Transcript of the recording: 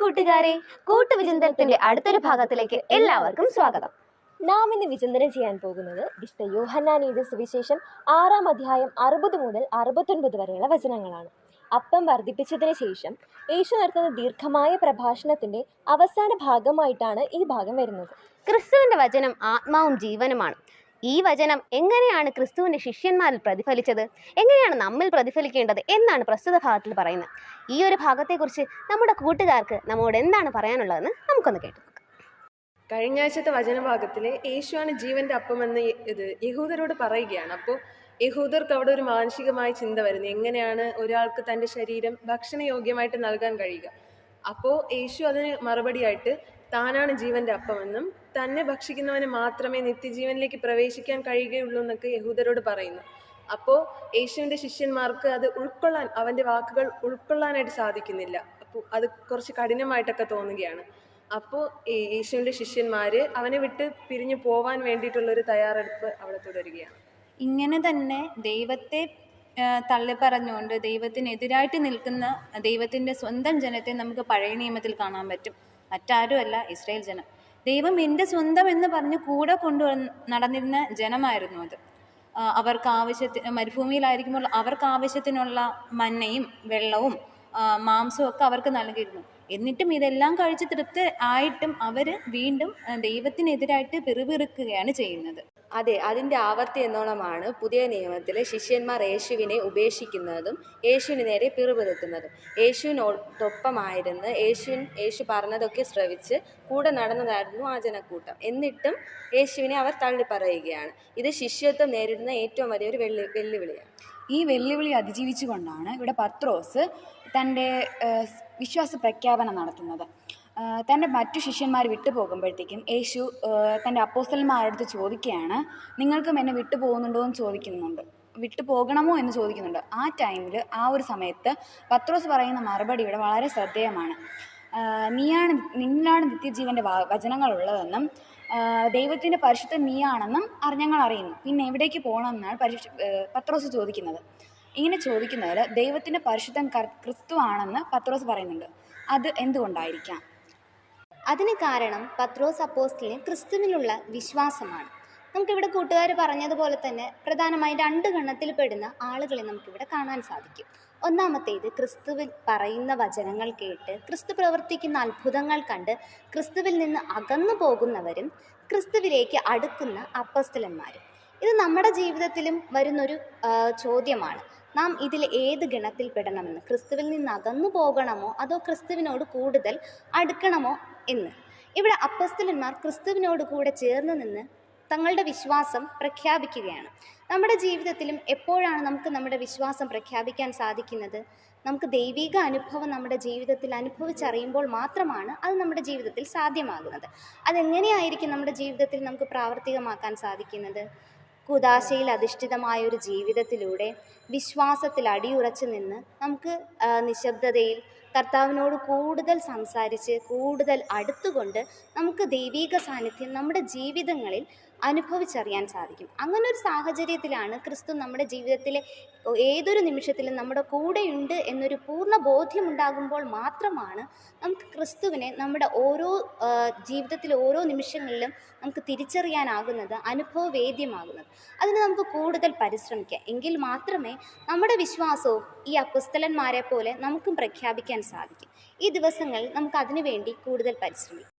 കൂട്ടുകാരെ കൂട്ടുവിചിന്തനത്തിന്റെ അടുത്തൊരു ഭാഗത്തിലേക്ക് എല്ലാവർക്കും സ്വാഗതം. നാം ഇന്ന് വിചിന്തനം ചെയ്യാൻ പോകുന്നത് വിശുദ്ധ യോഹന്നാനിയുടെ സുവിശേഷം ആറാം അധ്യായം അറുപത് മുതൽ അറുപത്തൊൻപത് വരെയുള്ള വചനങ്ങളാണ്. അപ്പം വർദ്ധിപ്പിച്ചതിന് ശേഷം യേശു നടത്തുന്ന ദീർഘമായ പ്രഭാഷണത്തിന്റെ അവസാന ഭാഗമായിട്ടാണ് ഈ ഭാഗം വരുന്നത്. ക്രിസ്തുവിന്റെ വചനം ആത്മാവും ജീവനുമാണ്. ഈ വചനം എങ്ങനെയാണ് ക്രിസ്തുവിന്റെ ശിഷ്യന്മാരിൽ പ്രതിഫലിച്ചത്? എങ്ങനെയാണ് നമ്മിൽ പ്രതിഫലിക്കേണ്ടത്? എന്നാണ് പ്രസ്തുത ഭാഗത്തിൽ പറയുന്നത്. ഈ ഒരു ഭാഗത്തെക്കുറിച്ച് നമ്മുടെ കൂട്ടുകാർക്ക് നമ്മോട് എന്താണ് പറയാനുള്ളതെന്ന് നമുക്കൊന്ന് കേട്ടു. കഴിഞ്ഞ ആഴ്ചത്തെ വചനഭാഗത്തിലെ യേശുവാണ് ജീവന്റെ അപ്പമെന്ന് ഇത് യഹൂദരോട് പറയുകയാണ്. അപ്പോൾ യഹൂദർക്ക് അവിടെ ഒരു മാനസികമായ ചിന്ത വരുന്നു. എങ്ങനെയാണ് ഒരാൾക്ക് തന്റെ ശരീരം ഭക്ഷണയോഗ്യമായിട്ട് നൽകാൻ കഴിയുക? അപ്പോൾ യേശു അതിന് മറുപടിയായിട്ട് താനാണ് ജീവന്റെ അപ്പമെന്നും തന്നെ ഭക്ഷിക്കുന്നവന് മാത്രമേ നിത്യജീവനിലേക്ക് പ്രവേശിക്കാൻ കഴിയുകയുള്ളൂ എന്നൊക്കെ യഹൂദരോട് പറയുന്നു. അപ്പോൾ യേശുവിന്റെ ശിഷ്യന്മാർക്ക് അത് ഉൾക്കൊള്ളാൻ അവന്റെ വാക്കുകൾ ഉൾക്കൊള്ളാനായിട്ട് സാധിക്കുന്നില്ല. അപ്പോൾ അത് കുറച്ച് കഠിനമായിട്ടൊക്കെ തോന്നുകയാണ്. അപ്പോൾ യേശുവിന്റെ ശിഷ്യന്മാർ അവനെ വിട്ട് പിരിഞ്ഞു പോവാൻ വേണ്ടിയിട്ടുള്ളൊരു തയ്യാറെടുപ്പ് അവിടെ തുടരുകയാണ്. ഇങ്ങനെ തന്നെ ദൈവത്തെ തള്ളി പറഞ്ഞുകൊണ്ട് ദൈവത്തിനെതിരായിട്ട് നിൽക്കുന്ന ദൈവത്തിന്റെ സ്വന്തം ജനത്തെ നമുക്ക് പഴയ നിയമത്തിൽ കാണാൻ പറ്റും. മറ്റാരുമല്ല ഇസ്രായേൽ ജനം. ദൈവം എന്റെ സ്വന്തം എന്ന് പറഞ്ഞ് കൂടെ കൊണ്ടു നടന്നിരുന്ന ജനമായിരുന്നു അത്. അവർക്ക് ആവശ്യത്തിന് മരുഭൂമിയിലായിരിക്കുമ്പോൾ അവർക്ക് ആവശ്യത്തിനുള്ള മഞ്ഞയും വെള്ളവും മാംസവും ഒക്കെ അവർക്ക് നൽകിയിരുന്നു. എന്നിട്ടും ഇതെല്ലാം കഴിച്ച് തൃപ്തി ആയിട്ടും അവർ വീണ്ടും ദൈവത്തിനെതിരായിട്ട് പിറുപിറുക്കുകയാണ് ചെയ്യുന്നത്. അതെ അതിന്റെ ആവർത്തി എന്നോണമാണ് പുതിയ നിയമത്തിലെ ശിഷ്യന്മാർ യേശുവിനെ ഉപേക്ഷിക്കുന്നതും യേശുവിന് നേരെ പിറുപിറുക്കുന്നതും. യേശുവിനോടൊപ്പമായിരുന്ന് യേശുവിൻ യേശു പറഞ്ഞതൊക്കെ ശ്രവിച്ച് കൂടെ നടന്നതായിരുന്നു ആ ജനക്കൂട്ടം. എന്നിട്ടും യേശുവിനെ അവർ തള്ളിപ്പറയുകയാണ്. ഇത് ശിഷ്യത്വം നേരിടുന്ന ഏറ്റവും വലിയൊരു വെള്ളി വെല്ലുവിളിയാണ്. ഈ വെല്ലുവിളി അതിജീവിച്ചുകൊണ്ടാണ് ഇവിടെ പത്രോസ് തന്റെ വിശ്വാസ പ്രഖ്യാപനം നടത്തുന്നത്. തന്റെ മറ്റു ശിഷ്യന്മാർ വിട്ടു പോകുമ്പോഴത്തേക്കും യേശു തന്റെ അപ്പോസ്റ്റലന്മാരടുത്ത് ചോദിക്കുകയാണ് നിങ്ങൾക്കും എന്നെ വിട്ടു പോകുന്നുണ്ടോ എന്ന് ചോദിക്കുന്നുണ്ട്. വിട്ടു പോകണമോ എന്ന് ചോദിക്കുന്നുണ്ട്. ആ ടൈമിൽ ആ ഒരു സമയത്ത് പത്രോസ് പറയുന്ന മറുപടി ഇവിടെ വളരെ ശ്രദ്ധേയമാണ്. നീയാണ് നിന്നിലാണ് നിത്യജീവന്റെ വചനങ്ങളുള്ളതെന്നും ദൈവത്തിന്റെ പരിശുദ്ധ നീയാണെന്നും അറിഞ്ഞങ്ങൾ ഞങ്ങൾ അറിയുന്നു. പിന്നെ എവിടേക്ക് പോകണമെന്നാണ് ആഹ് പത്രോസ് ചോദിക്കുന്നത്. ഇങ്ങനെ ചോദിക്കുന്നതിൽ ദൈവത്തിന്റെ പരിശുദ്ധം ക്രിസ്തു ആണെന്ന് പത്രോസ് പറയുന്നുണ്ട്. അത് എന്തുകൊണ്ടായിരിക്കാം? അതിന് കാരണം പത്രോസ് അപ്പോസ്റ്റലിന് ക്രിസ്തുവിനുള്ള വിശ്വാസമാണ്. നമുക്കിവിടെ കൂട്ടുകാർ പറഞ്ഞതുപോലെ തന്നെ പ്രധാനമായും രണ്ട് ഗണത്തിൽ പെടുന്ന ആളുകളെ നമുക്കിവിടെ കാണാൻ സാധിക്കും. ഒന്നാമത്തേത് ക്രിസ്തുവിൽ പറയുന്ന വചനങ്ങൾ കേട്ട് ക്രിസ്തു പ്രവർത്തിക്കുന്ന അത്ഭുതങ്ങൾ കണ്ട് ക്രിസ്തുവിൽ നിന്ന് അകന്നു പോകുന്നവരും ക്രിസ്തുവിലേക്ക് അടുക്കുന്ന അപ്പസ്തലന്മാരും. ഇത് നമ്മുടെ ജീവിതത്തിലും വരുന്നൊരു ചോദ്യമാണ്. നാം ഇതിൽ ഏത് ഗണത്തിൽ പെടണമെന്ന് ക്രിസ്തുവിൽ നിന്ന് അകന്നു പോകണമോ? അതോ ക്രിസ്തുവിനോട് കൂടുതൽ അടുക്കണമോ എന്ന്? ഇവിടെ അപ്പസ്തലന്മാർ ക്രിസ്തുവിനോട് കൂടെ ചേർന്ന് നിന്ന് തങ്ങളുടെ വിശ്വാസം പ്രഖ്യാപിക്കുകയാണ്. നമ്മുടെ ജീവിതത്തിലും എപ്പോഴാണ് നമുക്ക് നമ്മുടെ വിശ്വാസം പ്രഖ്യാപിക്കാൻ സാധിക്കുന്നത്? നമുക്ക് ദൈവിക അനുഭവം നമ്മുടെ ജീവിതത്തിൽ അനുഭവിച്ചറിയുമ്പോൾ മാത്രമാണ് അത് നമ്മുടെ ജീവിതത്തിൽ സാധ്യമാകുന്നത്. അതെങ്ങനെയായിരിക്കും നമ്മുടെ ജീവിതത്തിൽ നമുക്ക് പ്രാവർത്തികമാക്കാൻ സാധിക്കുന്നത്? കുദാശയിൽ അധിഷ്ഠിതമായ ഒരു ജീവിതത്തിലൂടെ വിശ്വാസത്തിൽ അടിയുറച്ചു നിന്ന് നമുക്ക് നിശബ്ദതയിൽ കർത്താവിനോട് കൂടുതൽ സംസാരിച്ച് കൂടുതൽ അടുത്തുകൊണ്ട് നമുക്ക് ദൈവീക സാന്നിധ്യം നമ്മുടെ ജീവിതങ്ങളിൽ അനുഭവിച്ചറിയാൻ സാധിക്കും. അങ്ങനെ ഒരു സാഹചര്യത്തിലാണ് ക്രിസ്തു നമ്മുടെ ജീവിതത്തിലെ ഏതൊരു നിമിഷത്തിലും നമ്മുടെ കൂടെയുണ്ട് എന്നൊരു പൂർണ ബോധ്യമുണ്ടാകുമ്പോൾ മാത്രമാണ് നമുക്ക് ക്രിസ്തുവിനെ നമ്മുടെ ഓരോ ജീവിതത്തിലെ ഓരോ നിമിഷങ്ങളിലും നമുക്ക് തിരിച്ചറിയാനാകുന്നത് അനുഭവവേദ്യമാകുന്നത്. അതിന് നമുക്ക് കൂടുതൽ പരിശ്രമിക്കാം. എങ്കിൽ മാത്രമേ നമ്മുടെ വിശ്വാസവും ഈ അപ്പസ്തലന്മാരെ പോലെ നമുക്കും പ്രഖ്യാപിക്കാൻ സാധിക്കും. ഈ ദിവസങ്ങളിൽ നമുക്ക് അതിനുവേണ്ടി കൂടുതൽ പരിശ്രമിക്കാം.